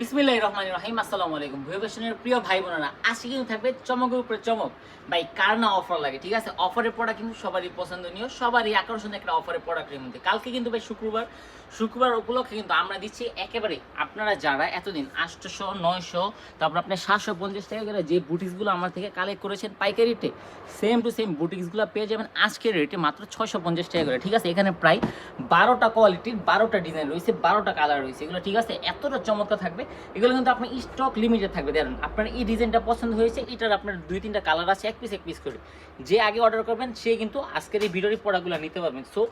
বিসমিল্লাহ রহমান রহিম আসসালামু আলাইকুম। ভূবেশনের প্রিয় ভাই বোনেরা, আজকে কিন্তু থাকবে চমকের উপরে চমক। ভাই, কার না অফার লাগে, ঠিক আছে? অফারের প্রোডাক্ট কিন্তু সবারই পছন্দনীয়, সবারই আকর্ষণীয় একটা অফারের প্রোডাক্টের মধ্যে। কালকে কিন্তু ভাই শুক্রবার শুক্রবার উপলক্ষে কিন্তু আমরা দিচ্ছি একেবারে আপনারা যারা এতদিন আটশোশো নয়শো, তারপর আপনার সাতশো, পঞ্চাশ টাকা যে বুটিক্সগুলো আমার থেকে কালেক্ট করেছেন পাইকারি রেটে সেম টু সেম বুটিক্সগুলো পেয়ে যাবেন আজকের রেটে মাত্র ছয়শো, পঞ্চাশ টাকা করে, ঠিক আছে? এখানে প্রায় বারোটা কোয়ালিটির বারোটা ডিজাইন রয়েছে, বারোটা কালার রয়েছে, এগুলো ঠিক আছে? এতটা চমৎকার থাকবে এগুলো কিন্তু আপনার স্টক লিমিটেড থাকবে। দেখুন, আপনার এই ডিজাইনটা পছন্দ হয়েছে, এটার আপনার দুই, তিনটা কালার আছে, এক পিস এক পিস করে। যে আগে অর্ডার করবেন, সে কিন্তু আজকের এই ভিডিওর প্রোডাক্টগুলো নিতে পারবেন। সো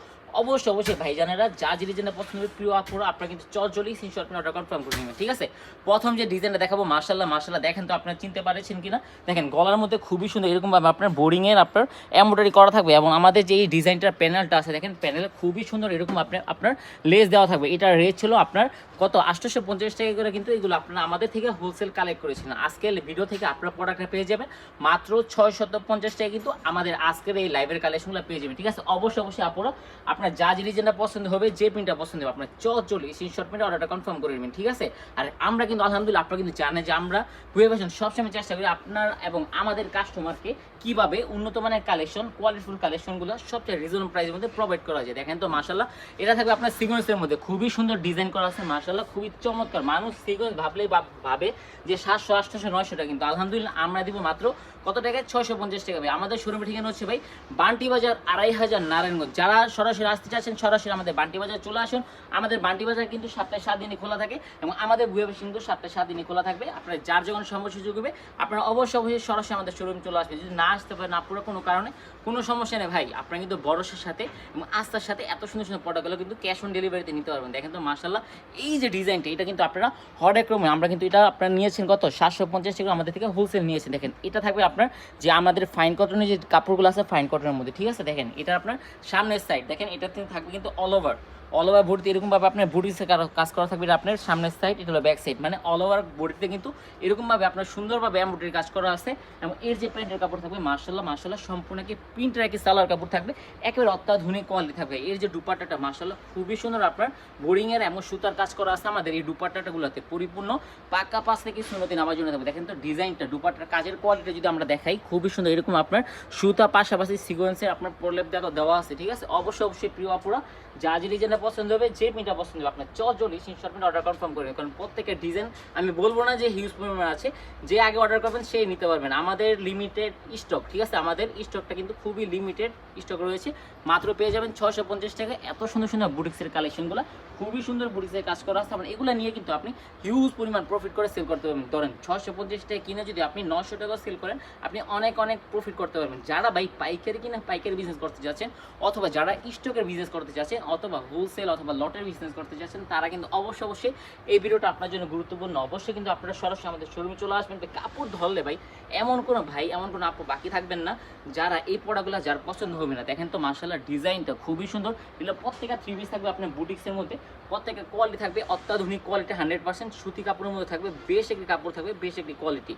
অবশ্যই অবশ্যই। ভাইজানেরা, যা যে ডিজাইনটা পছন্দ হবে প্রিয় আপুরা আপনারা কিন্তু চল চলেই স্ক্রিনশট নিয়ে অর্ডার কনফার্ম করে নেবেন, ঠিক আছে? প্রথম যে ডিজাইনটা দেখাবো মার্শাল্লাহ মার্শাল্লাহ দেখেন তো আপনারা চিনতে পারছেন কিনা? দেখেন, গলার মধ্যে খুবই সুন্দর এরকমভাবে আপনার বোরিংয়ের আপনার এমব্রয়ডারি করা থাকবে এবং আমাদের যে এই ডিজাইনটার প্যানেলটা আছে, দেখেন প্যানেলে খুবই সুন্দর এরকম আপনার আপনার লেস দেওয়া থাকবে। এটার রেট ছিল আপনার কত? আটশোশো পঞ্চাশ টাকা করে, কিন্তু এগুলো আপনারা আমাদের থেকে হোলসেল কালেক্ট করেছিলেন। আজকের ভিডিও থেকে আপনার প্রোডাক্টটা পেয়ে যাবেন। মাত্র ছয় শত পঞ্চাশ টাকা কিন্তু আমাদের আজকের এই লাইভের কালেকশনগুলো পেয়ে যাবেন, ঠিক আছে? অবশ্যই অবশ্যই আপনারা আপনার যা ডিজাইনটা পছন্দ হবে, যে প্রিন্টটা পছন্দ হবে, আপনার চ চল্লিশ স্ক্রিনশট প্রিন্টে অর্ডারটা কনফার্ম করে নেবেন, ঠিক আছে? আর আমরা কিন্তু, আলহামদুলিল্লাহ, আপনারা কিন্তু জানেন যে আমরা হুয়ে ফ্যাশন সবসময় চেষ্টা করি আপনার এবং আমাদের কাস্টমারকে কীভাবে উন্নত মানের কালেকশন কোয়ালিটিফুল কালেকশনগুলো সবচেয়ে রিজনেবল প্রাইসের মধ্যে প্রোভাইড করা যায়। দেখেন তো মাশাল্লাহ এটা থাকবে আপনার সিকোয়েন্সের মধ্যে। খুবই সুন্দর ডিজাইন করা আছে মাশাল্লাহ খুবই চমৎকার। মানুষ সিকোয়েন্স ভাবলেই ভাবে যে সাতশো আটশোশো নয়শো টাকা, কিন্তু আলহামদুলিল্লাহ আমরা দিব মাত্র কত টাকায়? ছয়শো পঞ্চাশ টাকা। আমাদের শোরুমের ঠিকানা হচ্ছে, ভাই, বান্টি বাজার, আড়াই হাজার নারায়ণগঞ্জ। যারা সরাসরি আসতে চাচ্ছেন সরাসরি আমাদের বান্টি বাজার চলে আসুন। আমাদের বান্টি বাজার কিন্তু সাতটায় সাত দিনই খোলা থাকে এবং আমাদের বুয়ে কিন্তু সাতটায় সাত দিনই খোলা থাকবে। আপনার যার যখন সময় সুযোগ হবে, আপনারা অবশ্যই অবশ্যই সরাসরি আমাদের শোরুম চলে আসবে। যদি না আসতে পারেন না পুরো কোনো কারণে, কোনো সমস্যা নেই ভাই। আপনারা কিন্তু বরসের সাথে এবং আস্থার সাথে এত সুন্দর সুন্দর প্রোডাক্টগুলো কিন্তু ক্যাশ অন ডেলিভারিতে নিতে পারবেন। দেখেন তো মার্শাল্লাহ এই যে ডিজাইনটা, এটা কিন্তু আপনারা হরেক ক্রমে আমরা কিন্তু এটা আপনারা নিয়েছেন কত? সাতশো পঞ্চাশ টাকা আমাদের থেকে হোলসেল নিয়েছেন। দেখেন, এটা থাকবে আপনার যে আমাদের ফাইন কটনের যে কাপড়গুলো আছে ফাইন কটনের মধ্যে, ঠিক আছে? দেখেন, এটা আপনার সামনের সাইড দেখেন এটা থাকবে কিন্তু অল ওভার অল ওভার এরকমভাবে আপনার বডিতে কাজ করা থাকবে আপনার সামনের সাইড এটা হলো ব্যাক সাইড মানে অল ওভার বডিতে কিন্তু এরকমভাবে আপনার সুন্দরভাবে এমব্রয়ডারি কাজ করা আছে এবং এর যে প্যান্টের কাপড় থাকবে মার্শাল্লাহ মার্শাল্লাহ সম্পূর্ণ কি প্রিন্টের একই সালোয়ার কাপড় থাকবে, একেবারে অত্যাধুনিক কোয়ালিটি থাকবে। এর যে দুপাট্টাটা মার্শাল্লাহ খুবই সুন্দর আপনার বোরিংয়ের এমন সুতার কাজ করা আছে আমাদের এই দুপাট্টাটাগুলোতে পরিপূর্ণ পাক্কা পাঁচ থেকে শূন্যতি নামার জন্য থাকবে। দেখেন তো ডিজাইনটা, দুপাট্টার কাজের কোয়ালিটি যদি আমরা দেখাই, খুবই সুন্দর এরকম আপনার সুতা পাশাপাশি সিকোয়েন্সের আপনার প্রলেপ দেখা দেওয়া আছে, ঠিক আছে? অবশ্যই অবশ্যই প্রিয় আপুরা, যা যে ডিজাইনটা পছন্দ হবে, যে প্রিন্টটা পছন্দ হবে, আপনার চজলি স্ক্রিনশট প্রিন্ট অর্ডার কনফার্ম করবেন কারণ প্রত্যেকের ডিজাইন আমি বলব না যে হিউজ পরিমাণ আছে, যে আগে অর্ডার করবেন সেই নিতে পারবেন। আমাদের লিমিটেড স্টক ঠিক আছে? আমাদের স্টকটা কিন্তু খুবই লিমিটেড স্টক রয়েছে। মাত্র পেয়ে যাবেন ছশো পঞ্চাশ টাকা। এত সুন্দর সুন্দর বুটিক্সের কালেকশনগুলো খুবই সুন্দর বুটিক্সের কাজ করা আছে। আপনার এগুলো নিয়ে কিন্তু আপনি হিউজ পরিমাণ প্রফিট করে সেল করতে পারবেন। ধরেন ছশো পঞ্চাশ টাকা কিনে যদি আপনি নশো টাকা সেল করেন, আপনি অনেক অনেক প্রফিট করতে পারবেন। যারা ভাই পাইকারি কিনা পাইকারি বিজনেস করতে যাচ্ছেন, অথবা যারা স্টকের বিজনেস করতে চাচ্ছেন অথবা হোলসেল অথবা লটের বিজনেস করতে চাচ্ছেন তারা কিন্তু অবশ্যই অবশ্যই এই ভিডিওটা আপনার জন্য গুরুত্বপূর্ণ। অবশ্যই কিন্তু আপনারা সরাসরি আমাদের শোরুমে চলে আসবেন। কাপড় ধরলে ভাই, এমন কোনো ভাই, এমন কোনো আপু বাকি থাকবেন না, যারা এই প্রোডাক্টগুলো যার পছন্দ হবে না। দেখেন তো মার্শাল্লাহ ডিজাইনটা খুবই সুন্দর। এগুলো প্রত্যেকটা থ্রি পিস থাকবে আপনার বুটিক্সের মধ্যে। প্রত্যেকের কোয়ালিটি থাকবে, অত্যাধুনিক কোয়ালিটি হান্ড্রেড পার্সেন্ট সুতি কাপড়ের মধ্যে থাকবে, বেশ একটি কাপড় থাকবে, বেশ একটি কোয়ালিটি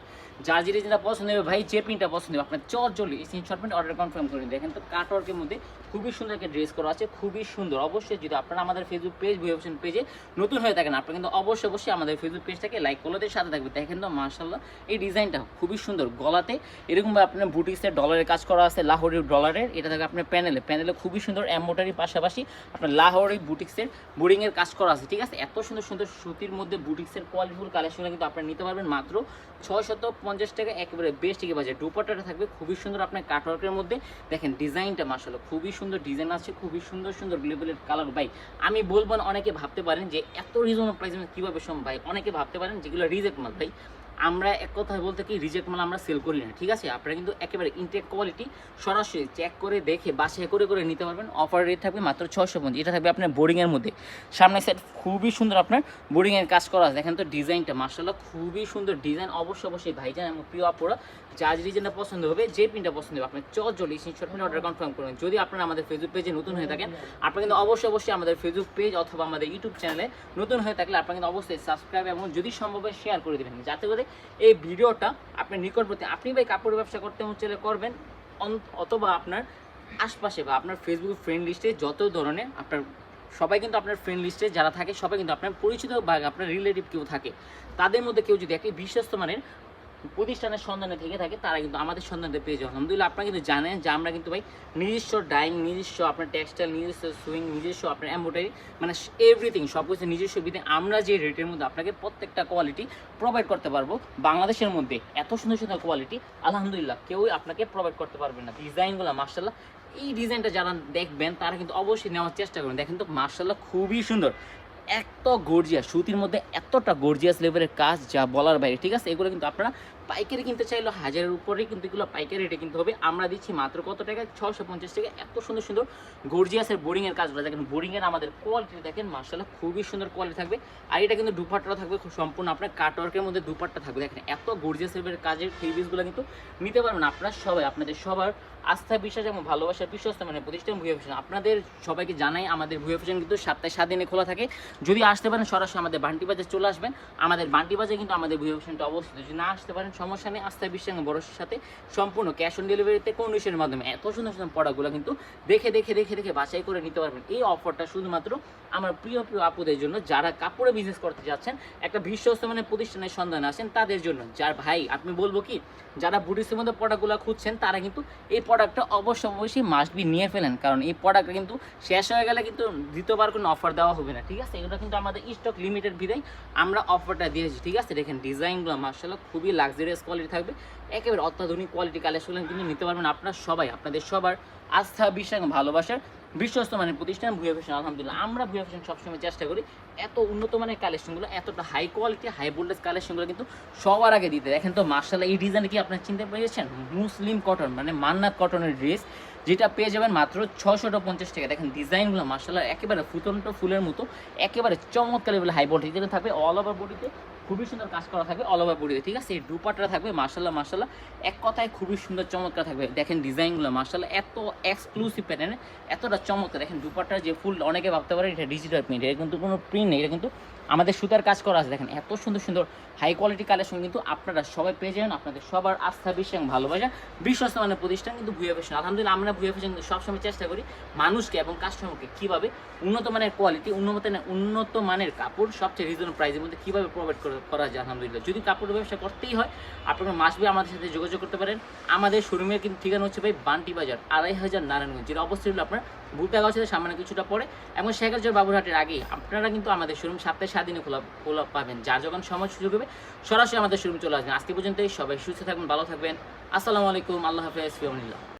যার যেটা যেটা পছন্দ হবে ভাই, যে প্রিন্টটা পছন্দ হবে, আপনার চর জলি স্ক্রিনশট প্রিন্ট অর্ডার কনফার্ম করে দেখেন তো কাটওয়ার্কের মধ্যে খুবই সুন্দর একটা ড্রেস করা আছে, খুবই সুন্দর। অবশ্যই যদি আপনারা আমাদের ফেসবুক পেজ বই অপশন পেজে নতুন হয়ে থাকেন। আপনারা কিন্তু অবশ্যই অবশ্যই আমাদের ফেসবুক পেজটাকে লাইক করলেদের সাথে থাকবে দেখেন তো মার্শাল্লাহ এই ডিজাইনটা খুবই সুন্দর। গলাতে এরকমভাবে আপনার বুটিক্সের ডলারের কাজ করা আছে লাহোরের ডলারের এটা থাকে আপনার প্যানেলে প্যানেলে খুবই সুন্দর এম্বোটারির পাশাপাশি আপনার লাহোরি বুটিক্সের বোরিংয়ের কাজ করা আছে, ঠিক আছে? এত সুন্দর সুন্দর সুতির মধ্যে বুটিক্সের কোয়ালিটিফুল কালেকশন কিন্তু আপনারা নিতে পারবেন মাত্র ছয় শত পঞ্চাশ টাকা, একেবারে বেস্ট টিকে বাজে দুপাট্টাটা থাকবে, খুবই সুন্দর আপনার কাটওয়ার্কের মধ্যে। দেখেন ডিজাইনটা মাসালো খুবই সুন্দর ডিজাইন আছে, খুবই সুন্দর সুন্দর লেভেলের কালার ভাই। আমি বলব না, অনেকে ভাবতে পারেন যে এত রিজনেবল প্রাইস কীভাবে সম্ভব? ভাই, অনেকে ভাবতে পারেন যেগুলো রিজেক্ট মাল। ভাই, আমরা এক কথায় বলতে কি রিজেক্ট মাল আমরা সেল করি না, ঠিক আছে? আপনারা কিন্তু একেবারে ইনটেক কোয়ালিটি সরাসরি চেক করে দেখে বাসায় করে করে নিতে পারবেন। অফার রেট থাকবে মাত্র ছশো পঞ্চাশ। এটা থাকবে আপনার বোর্ডিংয়ের মধ্যে। সামনে সাইড খুবই সুন্দর আপনার বোর্ডিংয়ের কাজ করা আছে। দেখেন তো ডিজাইনটা মার্শাল্লাহ খুবই সুন্দর ডিজাইন অবশ্যই অবশ্যই, ভাইজান এবং প্রিয় আপুরা যা ডিজাইনটা পছন্দ হবে, যে পিনটা পছন্দ হবে আপনার চট জলি স্ক্রিনশট প্রিন্ট অর্ডার কনফার্ম করবেন যদি আপনারা আমাদের ফেসবুক পেজে নতুন হয়ে থাকেন, আপনারা কিন্তু অবশ্যই অবশ্যই আমাদের ফেসবুক পেজ অথবা আমাদের ইউটিউব চ্যানেলে নতুন হয়ে থাকলে আপনারা কিন্তু অবশ্যই সাবস্ক্রাইব এবং যদি সম্ভব হয় শেয়ার করে দেবেন। যাতে করে এই ভিডিওটা আপনার নিকটবর্তী, আপনি ভাই কাপড়ের ব্যবসা করতে হচ্ছে করবেন অথবা আপনার আশপাশে বা আপনার ফেসবুক ফ্রেন্ড লিস্টে যত ধরনের আপনার, সবাই কিন্তু আপনার ফ্রেন্ড লিস্টে যারা থাকে, সবাই কিন্তু আপনার পরিচিত বা আপনার রিলেটিভ কেউ থাকে, তাদের মধ্যে কেউ যদি একটি বিশ্বস্ত মানের প্রতিষ্ঠানের সন্ধানে থেকে থাকে, তারা কিন্তু আমাদের সন্ধানে পেয়ে যাবে আলহামদুলিল্লাহ, আপনারা কিন্তু জানেন যে আমরা কিন্তু ভাই নিজস্ব ডাইং নিজস্ব আপনার টেক্সটাইল নিজস্ব সুইং নিজস্ব আপনার এম্ব্রয়ডারি মানে এভরিথিং সব কিছু নিজস্ব বিধে আমরা যে রেটের মধ্যে আপনাকে প্রত্যেকটা কোয়ালিটি প্রোভাইড করতে পারব বাংলাদেশের মধ্যে। এত সুন্দর সুন্দর কোয়ালিটি আলহামদুলিল্লাহ, কেউই আপনাকে প্রোভাইড করতে পারবে না। ডিজাইনগুলো মার্শাল্লাহ এই ডিজাইনটা যারা দেখবেন, তারা কিন্তু অবশ্যই নেওয়ার চেষ্টা করবেন। দেখেন তো মার্শাল্লাহ খুবই সুন্দর। এত গর্জিয়াস সুতির মধ্যে এতটা গর্জিয়াস লেভেলের কাজ যা বলার বাইরে, ঠিক আছে? এগুলো কিন্তু আপনারা পাইকারি কিনতে চাইলে, হাজারের উপরেই কিন্তু এগুলো পাইকারি রেটে কিনতে হবে। আমরা দিচ্ছি মাত্র কত টাকা? ছশো পঞ্চাশ টাকা। এত সুন্দর সুন্দর গর্জিয়াসের বোরিংয়ের কাজগুলো। দেখেন বোরিংয়ের আমাদের কোয়ালিটি দেখেন মার্শাল্লাহ খুবই সুন্দর কোয়ালিটি থাকবে। আর এটা কিন্তু দুপাট্টা থাকবে, খুব সম্পূর্ণ আপনার কাটওয়ার্কের মধ্যে দুপাট্টা থাকবে। দেখেন, এত গর্জিয়াস লেভেলের কাজের থ্রিপিসগুলো কিন্তু নিতে পারবেন আপনারা সবাই। আপনাদের সবার আস্থা, বিশ্বাস এবং ভালোবাসার বিশ্বস্ত মানে প্রতিষ্ঠান ভুয়া ফ্যাশন আপনাদের সবাইকে জানাই, আমাদের ভুয়া ফ্যাশন কিন্তু সপ্তাহে সাত দিনে খোলা থাকে। যদি আসতে পারেন, সরাসরি আমাদের বান্টি বাজার চলে আসবেন। আমাদের বান্টি বাজারে কিন্তু আমাদের ভুয়া ফ্যাশনটা অবস্থিত। যদি না আসতে পারেন সমস্যা নেই, আস্থা বিশ্বাস এবং ভরসার সাথে সম্পূর্ণ ক্যাশ অন ডেলিভারিতে কন্ডিশনের মাধ্যমে এত সুন্দর সুন্দর প্রোডাক্টগুলো কিন্তু দেখে দেখে দেখে দেখে বাছাই করে নিতে পারবেন। এই অফারটা শুধুমাত্র আমার প্রিয় প্রিয় আপুদের জন্য যারা কাপড়ে বিজনেস করতে যাচ্ছেন, একটা বিশ্বস্ত মানে প্রতিষ্ঠানের সন্ধানে আসেন তাদের জন্য। যার ভাই, আপনি বলব কি, যারা বুটিক্সের মধ্যে প্রোডাক্টগুলো খুঁজছেন, তারা কিন্তু এই প্রোডাক্টটা অবশ্য, অবশ্যই মাস্ট বি নিয়ে ফেলেন। কারণ এই প্রোডাক্টটা কিন্তু শেষ হয়ে গেলে কিন্তু দ্বিতীয়বার কোনো অফার দেওয়া হবে না, ঠিক আছে? এগুলো কিন্তু আমাদের স্টক লিমিটেড বিদায় আমরা অফারটা দিয়েছি, ঠিক আছে? দেখেন ডিজাইনগুলো মার্শাল্লাহ খুবই লাক্সারিয়াস কোয়ালিটি থাকবে। একেবারে অত্যাধুনিক কোয়ালিটি কালেকশন কিন্তু নিতে পারবেন আপনার সবাই, আপনাদের সবার আস্থা, বিশ্বাস ভালোবাসার বিশ্বস্ত মানের প্রতিষ্ঠান ভুয়া ফ্যাশন আলহামদুলিল্লাহ। আমরা ভুয়া ফ্যাশন সবসময় চেষ্টা করি। এত উন্নত মানের কালেকশনগুলো এতটা হাই কোয়ালিটি হাই ভোল্টেজ কালেকশনগুলো কিন্তু সবার আগে দিতে। দেখেন তো, মার্শাল্লাহ, এই ডিজাইন কি আপনার চিনতে পেরেছেন? মুসলিম কটন মানে মান্নাত কটনের ড্রেস যেটা পেয়ে যাবেন মাত্র ছশোটা পঞ্চাশ টাকা। দেখেন ডিজাইনগুলো মার্শাল্লাহ একেবারে ফুটন্ত ফুলের মতো, একেবারে চমৎকার লেভেল হাই ভোল্টেজ যেটা থাকবে অল ওভার বডিতে খুবই সুন্দর কাজ করা থাকবে অল ওভার বডিতে ঠিক আছে? এই দুপাটটা থাকবে মার্শাল্লাহ মার্শাল্লাহ এক কথায় খুবই সুন্দর চমৎকার থাকবে, দেখেন ডিজাইনগুলো মার্শাল্লাহ এত এক্সক্লুসিভ প্যাটার্নে এতটা চমৎকার। দেখেন দুপাট্টার যে ফুল অনেকে ভাবতে পারে এটা ডিজিটাল প্রিন্ট এটা কিন্তু কোনো প্রিন্ট নেই, এটা কিন্তু আমাদের সুতার কাজ করা আছে। দেখেন এত সুন্দর সুন্দর হাই কোয়ালিটি কালেকশন কিন্তু আপনারা সবাই পেয়ে যাবেন, আপনাদের সবার আস্থা, বিশ্বাস ভালোবাসা, বিশ্বস্ত মানে প্রতিষ্ঠান কিন্তু ভুয়ে ফ্যাশন আলহামদুলিল্লাহ, আমরা ভুয়া ফ্যাশন সবসময় চেষ্টা করি মানুষকে এবং কাস্টমারকে কীভাবে উন্নত মানের কোয়ালিটি উন্নত উন্নত মানের কাপড়, সবচেয়ে রিজনেবল প্রাইসের মধ্যে কীভাবে প্রোভাইড করা যায়, আলহামদুলিল্লাহ। যদি কাপড়ের ব্যবসা করতেই হয়, আপনারা মাসবে আমাদের সাথে যোগাযোগ করতে পারেন। আমাদের শোরুমের কিন্তু ঠিকানা হচ্ছে ভাই বান্টি বাজার, আড়াই হাজার নারায়ণগঞ্জ, যেটা অবশ্যই হলো আপনার সাথে সামান্য কিছুটা পরে এবং শেখারজোর বাবুরহাটের আগে আপনারা কিন্তু আমাদের শোরুম সপ্তাহে সাত দিনে খোলা খোলা পাবেন। যার যখন সময় সুযোগ হবে, সরাসরি আমাদের শোরুম চলে আসবেন। আজকে পর্যন্তই, সবাই সুস্থ থাকবেন, ভালো থাকবেন। আসসালামু আলাইকুম, আল্লাহ হাফেজ ফিয়ামিল্লাহ